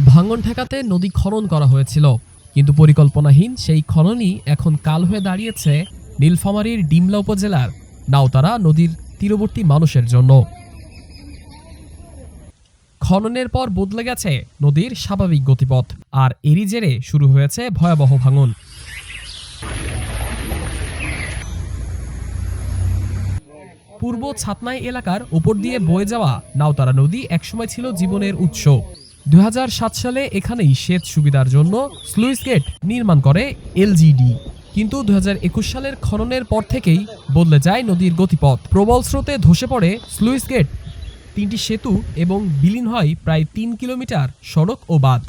ভাঙন ঠেকাতে নদী খনন করা হয়েছিল। কিন্তু পরিকল্পনাহীন সেই খননই এখন কাল হয়ে দাঁড়িয়েছে নীলফামারীর ডিমলা উপজেলার। নাওতারা নদীর তীরবর্তী মানুষের জন্য। খননের পর বদলে গেছে নদীর স্বাভাবিক গতিপথ। আর এরই জেরে শুরু হয়েছে ভয়াবহ ভাঙন। পূর্ব ছাতনাই এলাকার উপর দিয়ে বয়ে যাওয়া নাওতারা নদী একসময় ছিল জীবনের উৎস। দুই হাজার সাত সালে এখানেই সেচ সুবিধার জন্য স্লুইস গেট নির্মাণ করে এলজিডি। কিন্তু দু হাজার একুশ সালের খননের পর থেকেই বদলে যায় নদীর গতিপথ। প্রবল স্রোতে ধসে পড়ে স্লুইস গেট। তিনটি সেতু এবং বিলীন হয় প্রায় তিন কিলোমিটার সড়ক ও বাঁধ।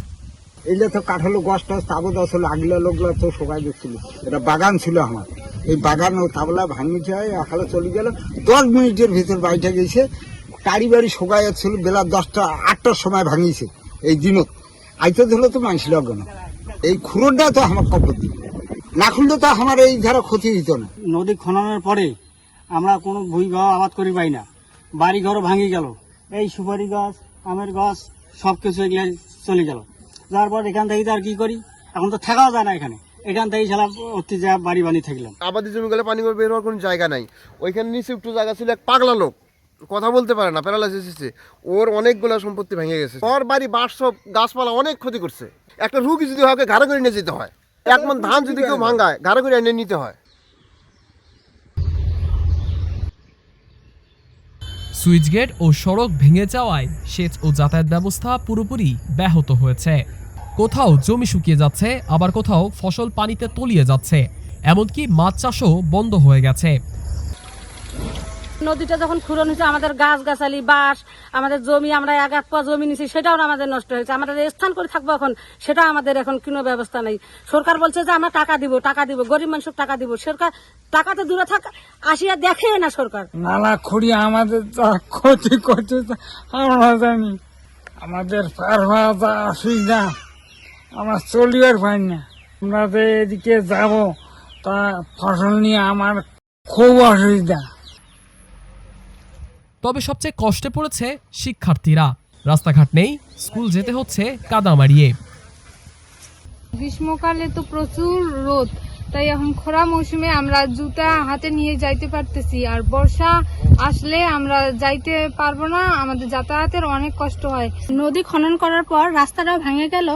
এইলে তো কাঠালো গাছ টাছ তাবদ আসলে আগলা লোকগুলো তো সবাই দেখছিল এটা বাগান ছিল আমার। এই বাগান ও তাবলা ভাঙিছে হয় আখালে চলে গেল। দশ মিনিটের ভিতর বাড়িটা গেছে। টাড়ি বাড়ি শোকায় ছিল বেলা দশটা, আটটার সময় ভাঙিছে। এই দিনত আইতে ধরলে তো মানুষ লাগবে না এই খুরোটা তো আমার কপতি না খুললে তো আমার এই ধারা ক্ষতি হইতো না। নদী খননের পরে আমরা কোনো ভুই গাও আবাদ করি পাই না। বাড়ি ঘরও ভাঙি গেল। এই সুপারি গাছ আমের গাছ সব কিছু এগুলো চলে গেল। যার পর এখান থেকে তো আর কি করি? এখন তো থাকাও যায় না এখানে। এখান থেকে সারা অতি যা বাড়ি বানিয়ে থাকলাম। আবাদি জমি গেলে পানি বের হওয়ার কোনো জায়গা নাই। ওইখানে নিচে একটু জায়গা ছিল এক পাগলা লোক। কথা বলতে পারে না প্যারালাইসিস হয়েছে ওর অনেকগুলো সম্পত্তি ভেঙে গেছে। ওর বাড়ি, বাস গাছপালা অনেক ক্ষতি করছে। একটা রুগী যদি হয় ঘাড়ে করে নিয়ে যেতে হয়, এক মন ধান যদি কেউ ভাঙায়, ঘাড়ে করে এনে নিতে হয়। সুইচ গেট ও সড়ক ভেঙে যাওয়ায় সেচ ও যাতায়াত ব্যবস্থা পুরোপুরি ব্যাহত হয়েছে। কোথাও জমি শুকিয়ে যাচ্ছে, আবার কোথাও ফসল পানিতে তলিয়ে যাচ্ছে। এমনকি মাছ চাষও বন্ধ হয়ে গেছে। নদীটা যখন খুরন হয়েছে, আমাদের গাছ গাছালি বাঁশ, আমাদের জমি, আমরা এক এক পা জমি নিছি, সেটাও আমাদের নষ্ট হয়েছে। আমাদের স্থান করে থাকব এখন, সেটা আমাদের এখন কোনো ব্যবস্থা নেই। সরকার বলছে যে, আমরা টাকা দিব টাকা দিব, গরিব মানুষের টাকা দিব। সরকার টাকা তো দূরে থাক, আসিয়া দেখে না সরকার। নালা খুঁড়ি আমাদের যা ক্ষতি করছে আমরা জানি। আমাদের পার হওয়া যা অসুবিধা আমরা চলিবার পাই না। আমরা যে এদিকে যাব, তা ফসল নিয়ে আমার খুব অসুবিধা। তবে সবচেয়ে কষ্টে পড়েছে শিক্ষার্থীরা। রাস্তাঘাট নেই স্কুল যেতে হচ্ছে কাদা মারিয়ে গ্রীষ্মকালে তো প্রচুর রোদ তাই এখন খরা মৌসুমে আমরা জুতা হাতে নিয়ে যাইতে পারতেছি আর বর্ষা আসলে আমরা যাইতে পারব না আমাদের যাতায়াতের অনেক কষ্ট হয়। নদী খনন করার পর রাস্তাটাও ভেঙে গেল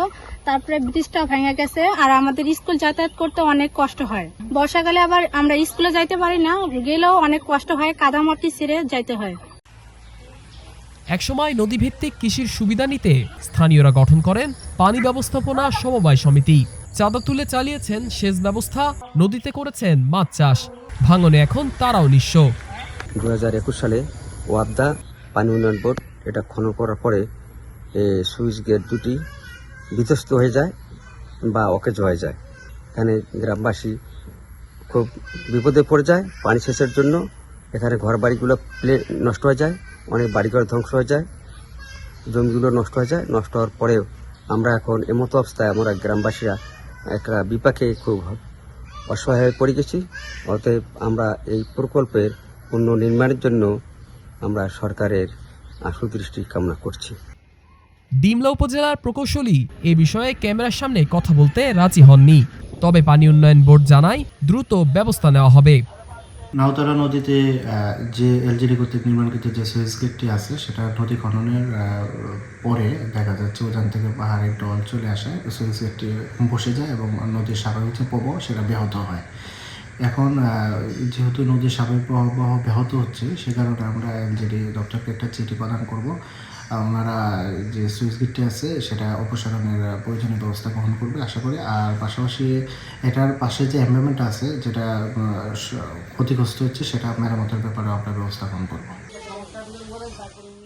তারপরে ব্রিজটাও ভেঙে গেছে আর আমাদের স্কুল যাতায়াত করতে অনেক কষ্ট হয়। বর্ষাকালে আবার আমরা স্কুলে যাইতে পারি না গেলেও অনেক কষ্ট হয় কাদামাটি ছেড়ে যাইতে হয়। একসময় নদীভিত্তিক কৃষির সুবিধা নিতে স্থানীয়রা গঠন করেন পানি ব্যবস্থাপনা সমবায় সমিতি। চাঁদা তুলে চালিয়েছেন সেচ ব্যবস্থা, নদীতে করেছেন মাছ চাষ। ভাঙনে এখন তারাও নিঃস্ব। দু হাজার একুশ সালে ওয়াবদা পানি উন্নয়ন বোর্ড এটা খনন করার পরে সুইচ গেট দুটি বিধ্বস্ত হয়ে যায় বা অকেজ হয়ে যায়। এখানে গ্রামবাসী খুব বিপদে পড়ে যায় পানি সেচের জন্য। এখানে ঘর বাড়িগুলো প্লে নষ্ট হয়ে যায়। অনেক বাড়িঘর ধ্বংস হয়ে যায়, জমিগুলো নষ্ট হয়ে যায়। নষ্ট হওয়ার পরেও আমরা এখন এমতো অবস্থায় আমরা গ্রামবাসীরা একটা বিপাকে খুব অসহায় হয়ে পড়ে গেছি। অতএব আমরা এই প্রকল্পের পুনর্নির্মাণের জন্য আমরা সরকারের আশু সুদৃষ্টি কামনা করছি। ডিমলা উপজেলার প্রকৌশলী এ বিষয়ে ক্যামেরার সামনে কথা বলতে রাজি হননি। তবে পানি উন্নয়ন বোর্ড জানায় দ্রুত ব্যবস্থা নেওয়া হবে। নাওতারা নদীতে যে এলজিডি কর্তৃক নির্মাণকৃত যে সুইচ গেটটি আছে, সেটা নদী খননের পরে দেখা যাচ্ছে ওখান থেকে পাহাড়ের ডল চলে আসে সুইচ গেটটি বসে যায় এবং নদীর স্বাভাবিক যে প্রবাহ, সেটা ব্যাহত হয়। এখন যেহেতু নদীর স্বাভাবিক প্রবাহ ব্যাহত হচ্ছে, সে কারণে আমরা এলজিডি দপ্তরকে একটা চিঠি প্রদান করব। আহ, ওনারা যে সুইচ গেটটি আছে সেটা অপসারণের প্রয়োজনীয় ব্যবস্থা গ্রহণ করবে আশা করি। আর পাশাপাশি এটার পাশে যে এনভায়রনমেন্ট আছে যেটা ক্ষতিগ্রস্ত হচ্ছে সেটা মেরামতের ব্যাপারে আমরা ব্যবস্থা গ্রহণ করব।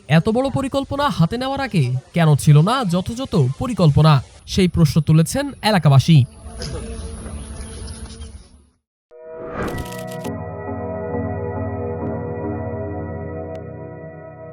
এত বড় পরিকল্পনা হাতে নেওয়ার আগে কেন ছিল না যথাযথ পরিকল্পনা? সেই প্রশ্ন তুলেছেন এলাকাবাসী।